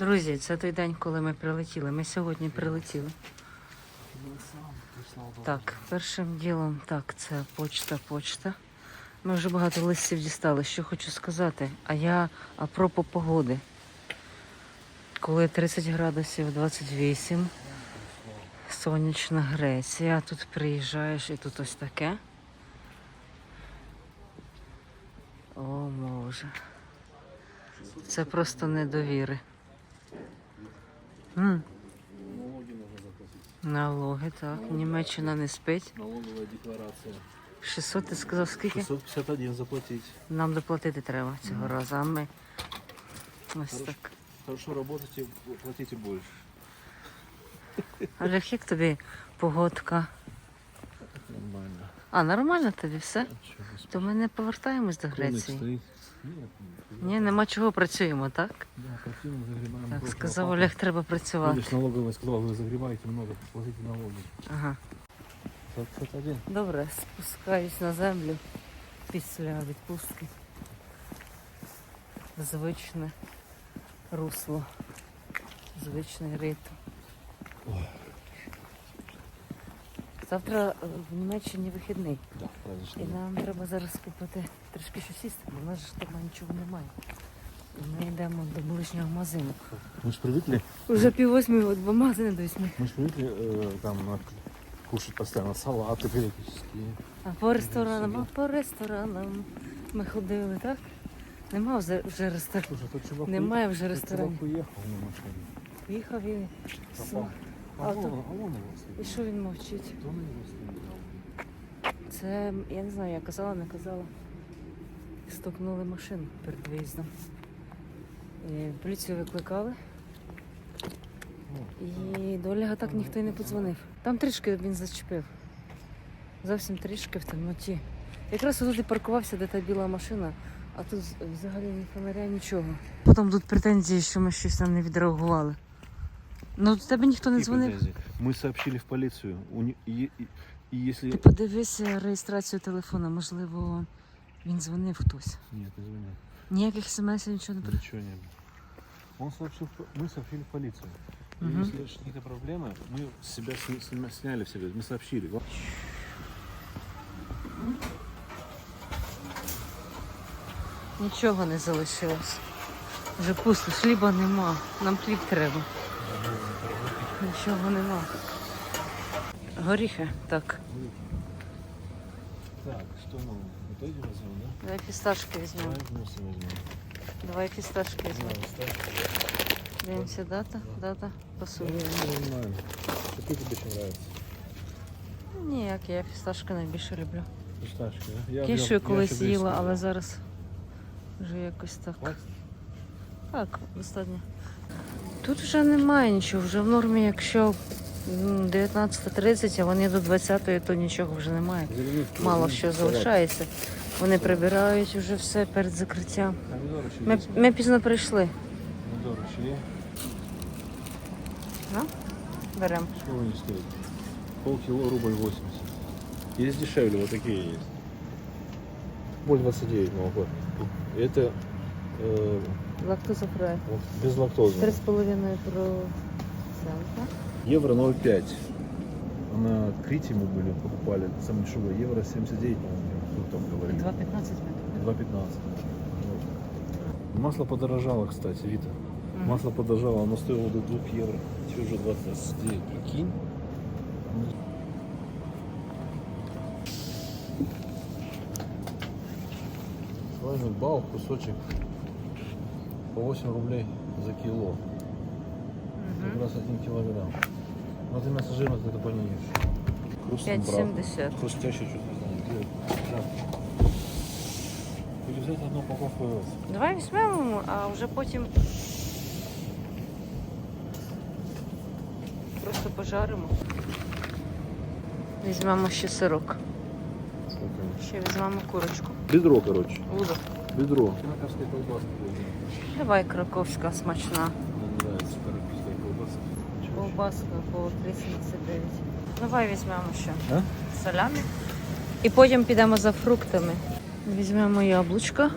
Друзі, це той день, коли ми прилетіли. Ми сьогодні прилетіли. Так, першим ділом, так, це почта, почта. Ми вже багато листів дістали. Що хочу сказати. А я апропо погоди. Коли 30 градусів 28, сонячна Греція, тут приїжджаєш і тут ось таке. О, може. Це просто недовіри. М, Налоги нужно заплатить. Налоги, так. Німеччина не спить. Налоговая декларация. 600, ти сказав, скільки? 651 заплатить. Нам доплатити треба цього разу, а ми ось Хорошо. так. Хорошо работаете, платите больше. Олег, як тобі погодка? Нормально. А, нормально тобі все? А То ми не повертаємось до Греції. стоит? Ні, нема чого працюємо, так? Да, картину загребаем. Так, сказав. Олег, треба працювати. Видишь, налоговая сказала, вы загребаете много, платите налоги. Ага. 651. Добре, спускаюсь на землю після відпустки. Звичне русло, звичний ритм. Ой. Завтра е, в Німеччині вихідний. Да, І праздничный. нам треба зараз купити трішки щось їсти, бо в нас ж дома нічого немає. І ми йдемо до ближнього магазину. Мы же привыкли, Уже пів восьми, от бо магазини до восьми. мы же привыкли э, там на- кушать постоянно салаты периодически. А по ресторанам, а по ресторанам ми ходили, так? Нема вже, вже ресторану. Слушай, тот чувак Немає вже уехал- тот ресторанів. чувак уехал на машине. Їхав і все. А, А вон, а вон его І що він мовчить? Вон его стоит. Це, я не знаю, я казала, не казала. Стукнули машину перед виїздом. І поліцію викликали. І до Олега так ніхто й не подзвонив. Там трішки він зачепив. Зовсім трішки в темноті. Якраз тут і паркувався, де та біла машина, а тут взагалі ні фонаря, нічого. Потім тут претензії, що ми щось нам не відреагували. Ну, до тебе ніхто не Какие дзвонив. претензии? Мы сообщили в полицию. У не- И, и- и если... Ти подивися реєстрацію телефона, можливо, він дзвонив хтось. Нет, не звонил. Ніяких смс нічого не прийшло. Ничего не было. Он сообщил, в по- мы сообщили в полицию. И Мгм. Если есть какие-то проблемы, мы с себя сни- сни- сняли в себя, мы сообщили. Вот. Нічого не залишилось. Вже пусто, хліба нема. Нам хліб треба. Нічого нема. Горіхи, так. Так, что мы вот эти возьмем, да? Давай фісташки візьмемо. Давай фісташки візьмемо. Дивимося, дата, дата, Я пасує. не знаю. Какой тебе еще нравится? Ніяк, я фісташки найбільше люблю. Фисташки, да? Я Кішу я колись їла, але зараз вже якось так. Так, достатньо. Тут вже немає нічого, вже в нормі, якщо м, 19.30, а вони до 20-ї, то нічого вже немає. Зеленушки Мало возьми, що салат. залишається. Вони прибирають вже все перед закриттям. Помидоры еще Ми, есть? ми пізно прийшли. Помидоры еще есть? Ну, беремо. Что они стоят? Полкило рубль 80. Есть дешевле, вот такие есть. Боль 29 молоко. Это э, Лактозофрай. вот без лактозы. 3,5 процента. Евро 0,5. А На Крите мы были, покупали самое дешевое евро 79, по-моему, кто там говорит. 2,15 метрів. 2,15. Вот. Масло подорожало, кстати, Вита. Масло подорожало, оно стоило до 2 евро. Сейчас уже 29. Прикинь. Свайный бал, кусочек по 8 рублей за кило. Как раз 1 килограмм. Но ты мясо жирное, ты это понимаешь. Хрустом брал. 5,70. Хрустящий что-то не знаю. где. Да. Или взять одну упаковку овес. Давай візьмемо, а вже потім просто пожаримо. Візьмемо ще сирок. Ще візьмемо курочку. Бедро, короче. Буду. Бедро. Краковская колбаска. Давай краковська смачна. Колбаска. По 3,79. Давай візьмемо ще А? салямі. І потім підемо за фруктами. Візьмемо яблучка.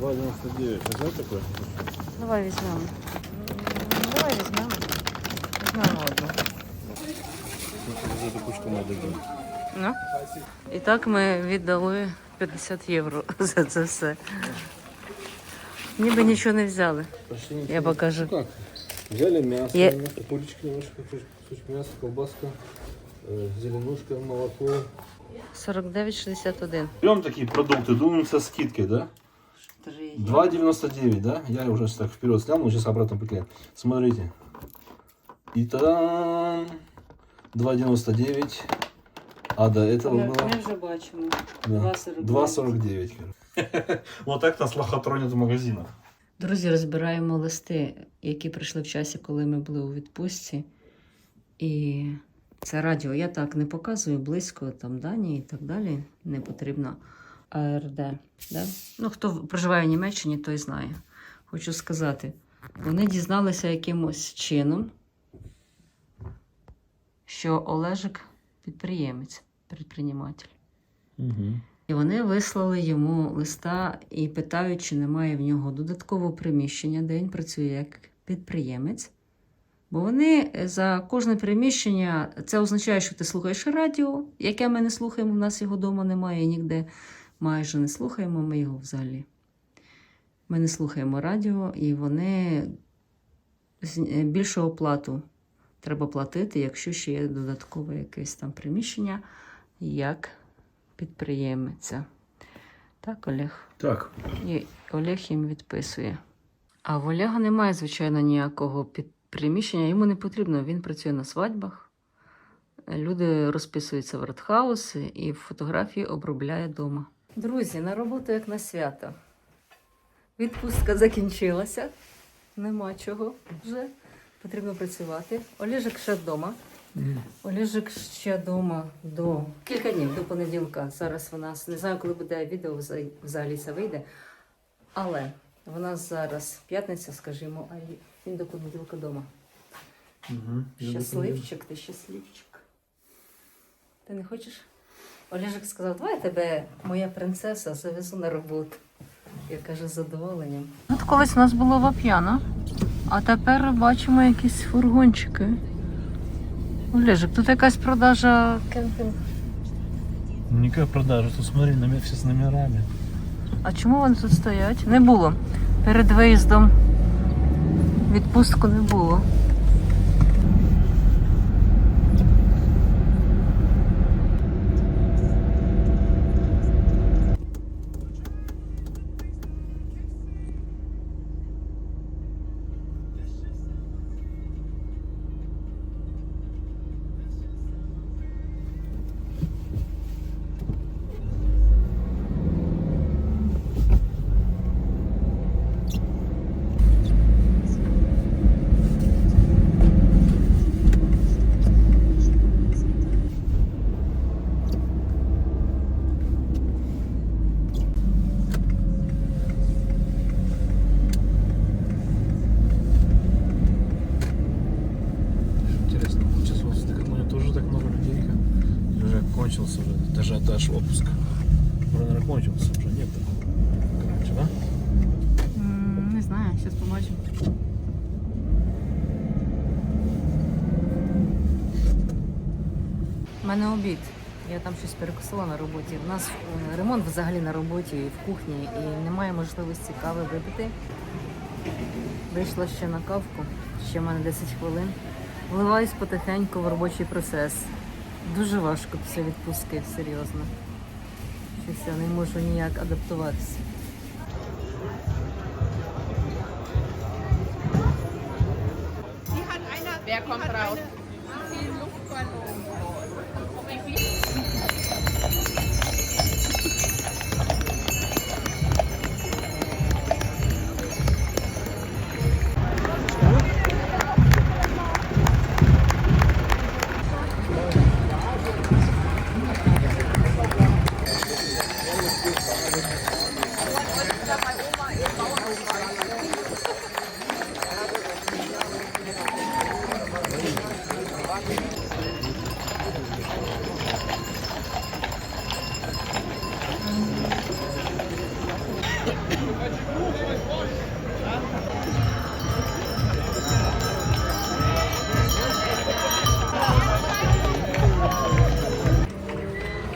2,99. Возьмешь такой? Давай візьмемо. Давай візьмемо. Візьмемо одну. Кучку. Ну. І так ми віддали 50 євро за це все. Ніби нічого не взяли. Почти ничего. Я покажу. Ну как? Взяли мясо, Я- немножко, курочки немножко, кус- кусочек мяса, колбаска, э, зеленушка, молоко. 49,61. Берем такие продукты, думаем со скидкой, да? 2,99, да? Я уже так вперед снял, сейчас обратно приклеим. Смотрите. И там 2,99. А до этого было Ми вже бачимо. да, 2,49. 2,49. короче. Вот так нас лохотронят в магазинах. Друзі, розбираємо листи, які прийшли в часі, коли ми були у відпустці. І це радіо. Я так не показую близько, там дані і так далі. Не потрібно АРД. Да? Ну, хто проживає в Німеччині, той знає. Хочу сказати, вони дізналися якимось чином, що Олежик підприємець, підприєматель. Угу. І вони вислали йому листа і питають, чи немає в нього додаткового приміщення, де він працює як підприємець. Бо вони за кожне приміщення це означає, що ти слухаєш радіо, яке ми не слухаємо, в нас його вдома немає і ніде майже не слухаємо ми його взагалі. Ми не слухаємо радіо, і вони е, більшу оплату треба платити, якщо ще є додаткове якесь там приміщення, як підприємця. Так, Олег. Так, І Олег їм відписує. А в Олега немає, звичайно, ніякого приміщення, йому не потрібно. Він працює на свадьбах. Люди розписуються в артхаус і фотографії обробляє вдома. Друзі, на роботу як на свято. Відпустка закінчилася. Нема чого вже. Потрібно працювати. Олежик ще вдома. Олежик ще вдома до кілька днів до понеділка. Зараз в нас не знаю, коли буде відео взагалі це вийде. Але в нас зараз п'ятниця, скажімо, а він до понеділка вдома. угу. Щасливчик, ти щасливчик. Ти не хочеш? Олежик сказав, давай я тебе, моя принцеса, завезу на роботу. Я кажу, з задоволенням. От колись у нас було вап'яно, а тепер бачимо якісь фургончики. Олежик, тут якась продажа кемпінг. Никакая продажа, тут смотри, номер, все з номерами. А чому вони тут стоять? Не було. Перед виїздом відпустку не було. Уже кончился уже, даже отпуска. Уже, наверное, кончился уже, нет такого, раньше, да? Не знаю, зараз побачимо. У мене обід. Я там щось перекусила на роботі. У нас е, ремонт взагалі на роботі і в кухні, і немає можливості кави випити. Вийшла ще на кавку, ще в мене 10 хвилин. Вливаюсь потихеньку в робочий процес. Дуже важко після відпустки, серйозно. Щось я не можу ніяк адаптуватися. Wer kommt raus?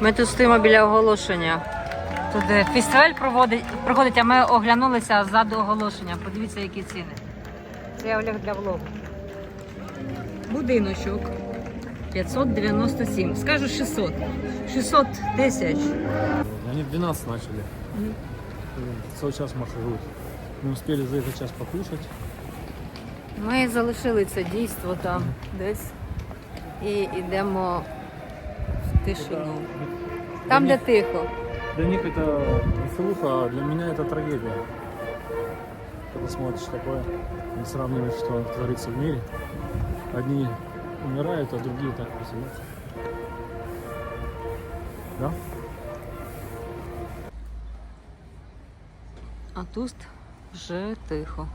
Ми тут стоїмо біля оголошення. Тут е, фестиваль проводить, проходить, а ми оглянулися ззаду оголошення. Подивіться, які ціни. Це я Олег для влогу. Будиночок 597. Скажу 600. 600 тисяч. Они в 12 начали. Целый час маршрут. Мы успели за этот час покушать. Ми залишили це дійство там десь і йдемо в тишину. Там, де тихо. Для них это веселуха, а для меня это трагедия. Когда смотришь такое и сравниваешь, что творится в мире. Одни умирают, а другие так веселятся. Да? А тут вже тихо.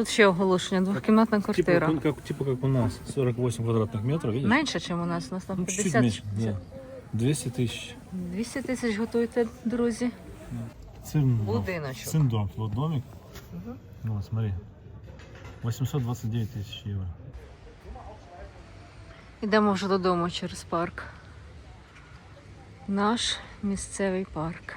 Тут ще оголошення, двохкімнатна квартира. Типа, как, типа как у нас, 48 квадратных метров, видишь? Менше, ніж у нас. У нас там Ну, чуть-чуть 50. меньше. Нет. 200 тысяч. 200 тисяч готуйте, друзі. Сын, Будиночок. сын дом, вот домик. Мгм. Ну, вот смотри. 829 тысяч евро. Йдемо вже додому через парк. Наш місцевий парк.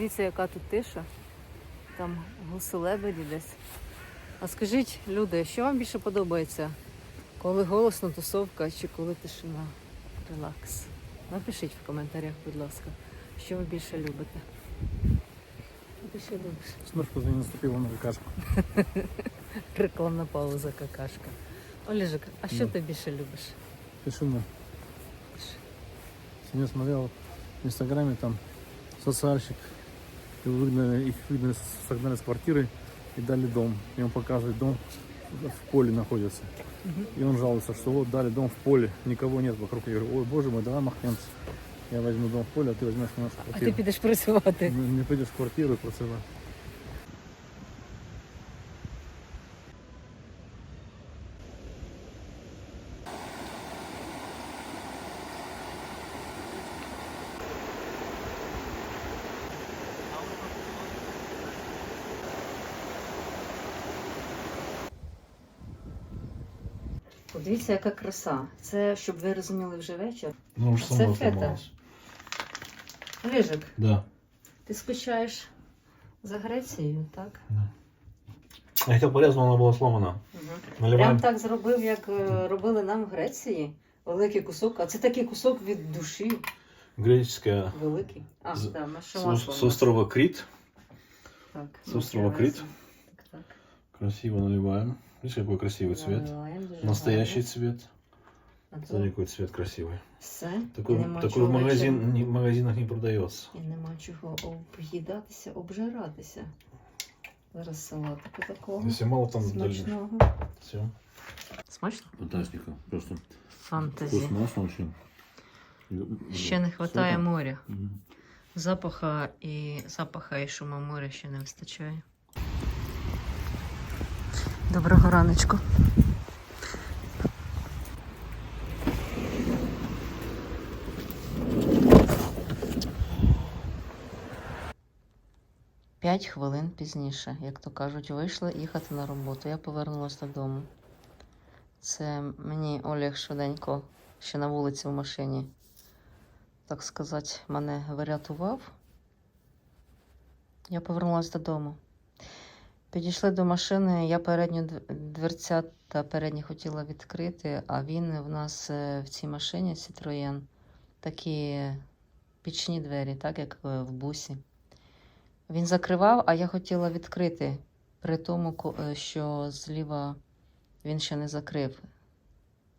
Подивіться, яка тут тиша. Там гуси лебеді десь. А скажіть, люди, що вам більше подобається? Коли голосна тусовка чи коли тишина? Релакс. Напишіть в коментарях, будь ласка, що ви більше любите. Ти ще любиш? Смешка не наступила на какашку. Рекламна пауза какашка. Олежик, а що Ну. ти більше любиш? Тишина. Сегодня смотрел в инстаграме там социальщик И выгнали, их выгнали, с- согнали с квартиры и дали дом. И он показывает дом в поле находится. Мгм. И он жалуется, что вот дали дом в поле, никого нет вокруг. Я говорю, ой, боже мой, давай махнемся. Я возьму дом в поле, а ты возьмешь у нас А ти квартиру. підеш працювати. Не, не пойдешь в квартиру и Подивіться, яка краса. Це, щоб ви розуміли вже вечір. Ну, уже сама Це фета. Олежик, Да. ти скучаєш за Грецією, так? Я хотел порезать, но она была сломана. Угу. Прям так зробив, як е, робили нам в Греції. Великий кусок. А це такий кусок від душі. Греческая Великий. А, З- да, ми с, масло. с острова Крит. Так, с острова Крит. Так, так. Красиво наливаем. Видишь, какой красивый цвет. Настоящий цвет. Смотри, какой цвет красивый. Все. Такой, нема такой в, магазин, не- в магазинах не продается. І нема чого об'їдатися, обжиратися. Зараз салатику такого. Если мало там. Смачного. Все. Смачно? Фантастика. Просто Фантазі. вкусно очень. Ще не вистачає моря. Запаха і запаха і шума моря ще не вистачає. Доброго раночку. П'ять хвилин пізніше, як то кажуть, вийшла їхати на роботу. Я повернулася додому. Це мені Олег швиденько ще на вулиці в машині так сказати, мене врятував. Я повернулася додому. Підійшли до машини, я передню дверця та передні хотіла відкрити, а він в нас е, в цій машині Citroën такі пічні двері, так як е, в бусі. Він закривав, а я хотіла відкрити, при тому, е, що зліва він ще не закрив.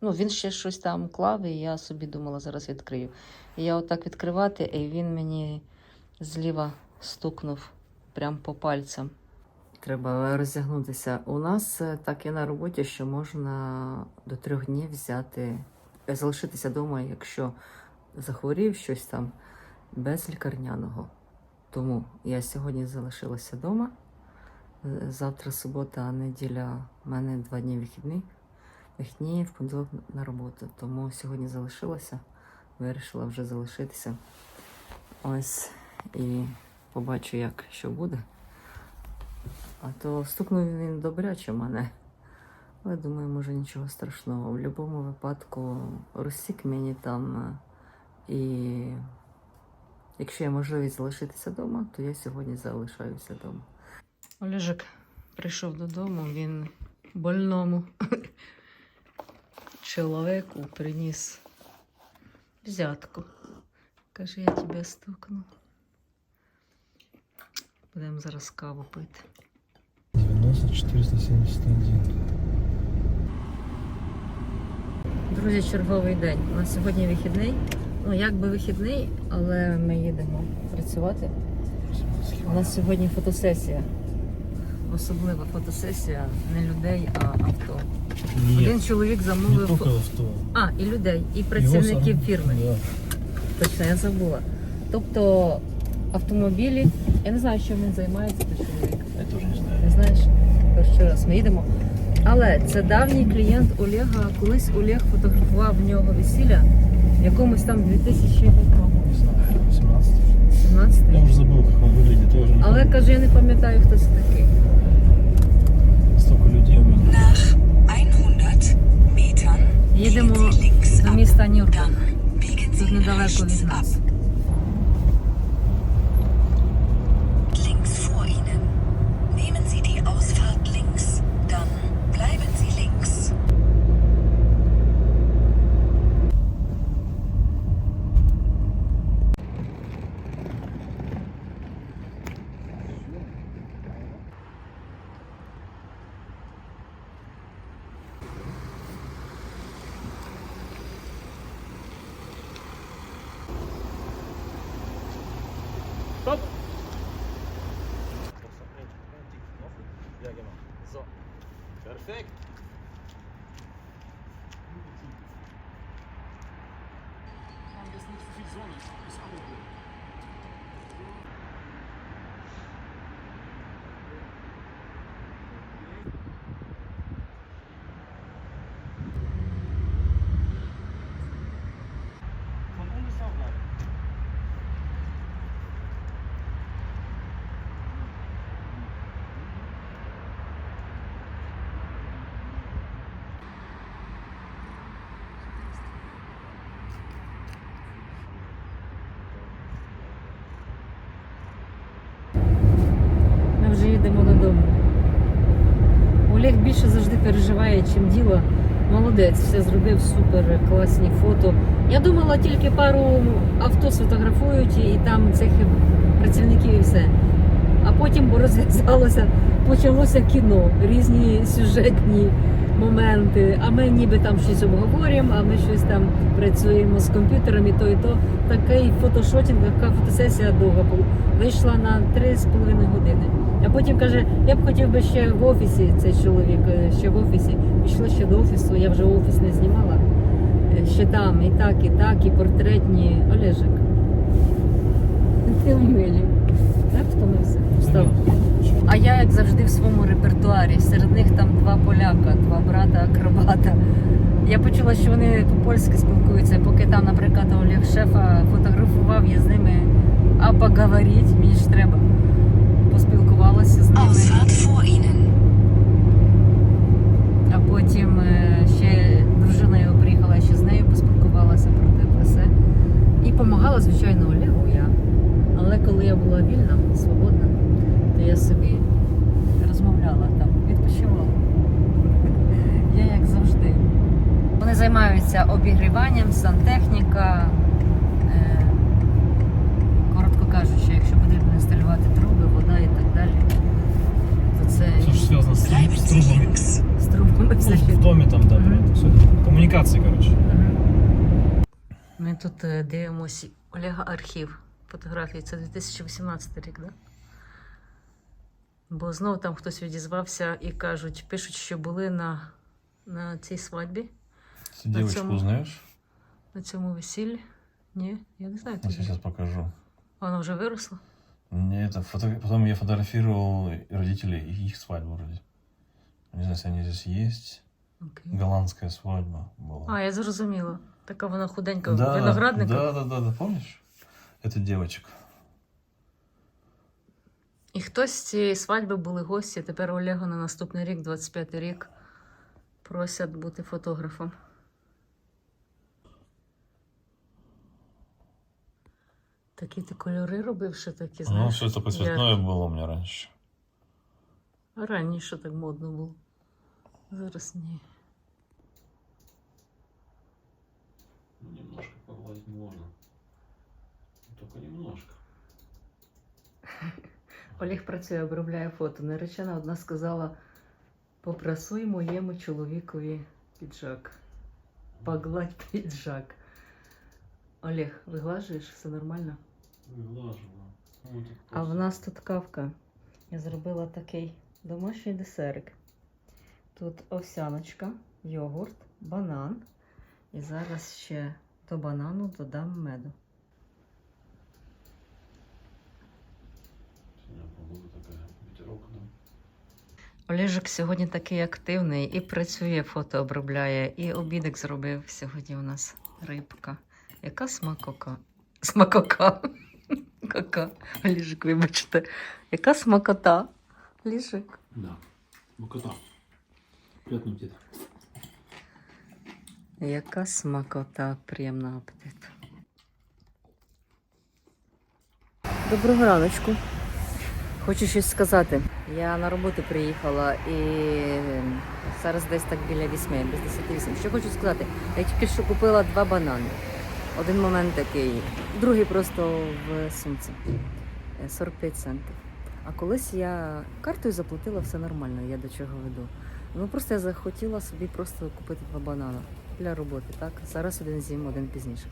Ну, він ще щось там клав, і я собі думала, зараз відкрию. І я отак відкривати, і він мені зліва стукнув прям по пальцям. Треба роздягнутися. У нас е, так є на роботі, що можна до трьох днів взяти, е, залишитися вдома, якщо захворів щось там без лікарняного. Тому я сьогодні залишилася вдома. Е, Завтра субота, неділя, у мене два дні вихідні. Вихідні в понеділок на роботу. Тому сьогодні залишилася, вирішила вже залишитися. Ось і побачу, як що буде. А то стукнув він добряче мене. Але думаю, може нічого страшного. В будь-якому випадку розсік мені там. е, І якщо є можливість залишитися вдома, то я сьогодні залишаюся вдома. Олежик прийшов додому, він больному чоловіку приніс взятку. Каже, я тебе стукну. Будемо зараз каву пити. 90 471. Друзі, черговий день. У нас сьогодні вихідний. Ну, як би вихідний, але ми їдемо працювати. У нас сьогодні фотосесія. Особлива фотосесія не людей, а авто. Один чоловік замовив. только фо- авто. А, і людей, і працівників Его фірми. Да. Точно, я забула. Тобто автомобілі. Я не знаю, чим він займається, той чоловік. Я тоже не знаю. Не знаєш, перший раз ми їдемо. Але це давній клієнт Олега. Колись Олег фотографував в нього весілля в якомусь там 2017 Не знаю, 17. Я уже забыл, как он выглядит. Я уже не Але помню. каже, я не пам'ятаю, хто це такий. Столько людей у меня. Nach 100 Metern Їдемо biegen links до ab. Dann biegen Тут Sie недалеко rechts від ab. нас. Більше завжди переживає, чим діло. Молодець, все зробив супер класні фото. Я думала, тільки пару авто сфотографують і там цих працівників і все. А потім розв'язалося, почалося кіно, різні сюжетні моменти. А ми ніби там щось обговорюємо, а ми щось там працюємо з комп'ютером і то, і то. Такий фотошотінг, така фотосесія була. Вийшла на 3,5 години. А потім каже, я б хотів би ще в офісі цей чоловік, е, ще в офісі. Пішли ще до офісу, я вже офіс не знімала. Е, Ще там, і так, і так, і портретні. Олежик. Ти в милі. Так втомився? Встав. А я, як завжди, в своєму репертуарі. Серед них там два поляка, два брата акробата. Я почула, що вони по-польськи спілкуються, поки там, наприклад, Олег шефа фотографував, я з ними а поговорити, мені ж треба. Поспілкувалася з ними. А потім е, ще дружина його приїхала, ще з нею поспілкувалася про те про все. І допомагала, звичайно, Олегу я. Але коли я була вільна, свободна, то я собі розмовляла там, відпочивала. Я як завжди. Вони займаються обігріванням, сантехніка. Е, коротко кажучи, якщо потрібно інсталювати труби, вода і так далі, то це Все, Bleiben с Sie трубами. з трубами Ну, все ще. в доме там, да, Мгм. это все. Коммуникации, короче. Ми тут е, дивимося Олега архів. фотографії. Це 2018 рік, да? Бо знову там хтось відізвався і кажуть, пишуть, що були на, на цій свадьбі, Ты девочку цьому- узнаешь? на цьому весіллі. Ні, я не знаю. Я тоді. сейчас покажу. Вона вже виросла. Мне это фото... Потом я фотографировал родителей и их свадьбу вроде. Не знаю, если они здесь есть. Окей. Голландская свадьба была. А, я зрозуміла. Така вона худенька, да, виноградника. да, да, да, да, помнишь? Это девочек. І хтось з цієї свадьби були гості. Тепер Олега на наступний рік, 25-й рік, просять бути фотографом. Такі ти кольори робив, що такі, Ну, знаєш. все это цветное было у меня раньше. Раніше так модно було. Зараз ні. Немножко погладить можно. Только немножко. Олег працює, обробляє фото. Наречена одна сказала: попрасуй моєму чоловікові піджак. Погладь піджак. Олег, виглажуєш, все нормально? А в нас тут кавка. Я зробила такий домашній десерт. Тут овсяночка, йогурт, банан. І зараз ще до банану додам меду. Олежик сьогодні такий активний і працює, фото обробляє, і обідик зробив сьогодні у нас рибка. Яка смакока? Смакока. Кака. Олежик, вибачте. Яка смакота? Олежик. Да. Мукота. Приятного аппетита. Яка смакота, приємного апетиту. Доброго раночку. Хочу щось сказати. Я на роботу приїхала і зараз десь так біля 8, без 10 Що хочу сказати? Я тільки що купила два банани. Один момент такий, другий просто в сумці. Е, 45 центів. А колись я картою заплатила все нормально, я до чого веду. Ну просто я захотіла собі просто купити два банани для роботи, так? Зараз один з'їм, один пізніше.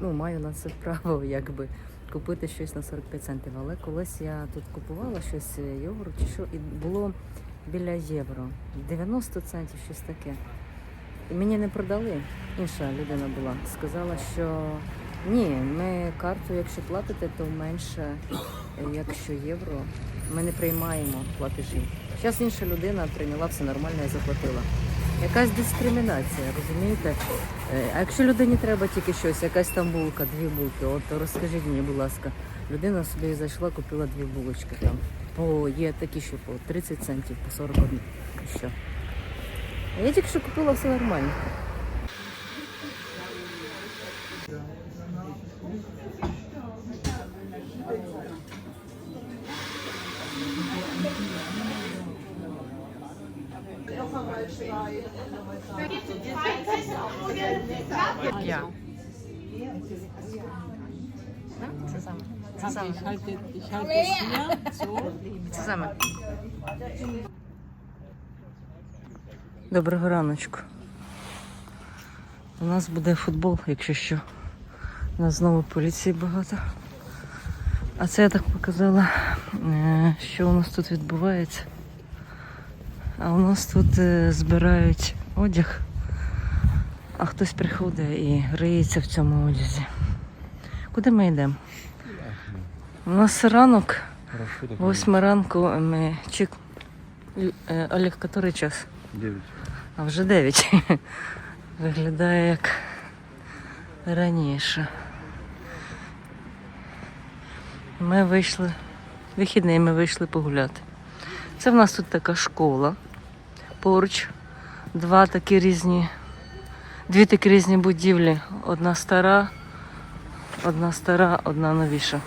Ну, маю на це право, якби купити щось на 45 центів. Але колись я тут купувала щось е, йогурт чи що, і було біля євро. 90 центів, щось таке. І мені не продали. Інша людина була. Сказала, що ні, ми карту, якщо платите, то менше, якщо євро. Ми не приймаємо платежі. Зараз інша людина прийняла все нормально і заплатила. Якась дискримінація, розумієте? Е, А якщо людині треба тільки щось, якась там булка, дві булки, от розкажіть мені, будь ласка, людина собі зайшла, купила дві булочки там. По є такі, що по 30 центів, по 41. І що? А я тільки що купила все нормально. Ich halte, ich halte es hier so. Доброго раночку. У нас буде футбол, якщо що. У нас знову поліції багато. А це я так показала, е, що у нас тут відбувається. А у нас тут е, збирають одяг, а хтось приходить і риється в цьому одязі. Куди ми йдемо? У нас ранок. Восьма ранку ми чек. Е, Олег, який час? 9. А вже дев'ять. Виглядає як раніше. Ми вийшли. Вихідний ми вийшли погуляти. Це в нас тут така школа. Поруч два такі різні, дві такі різні будівлі. Одна стара, одна стара, одна новіша.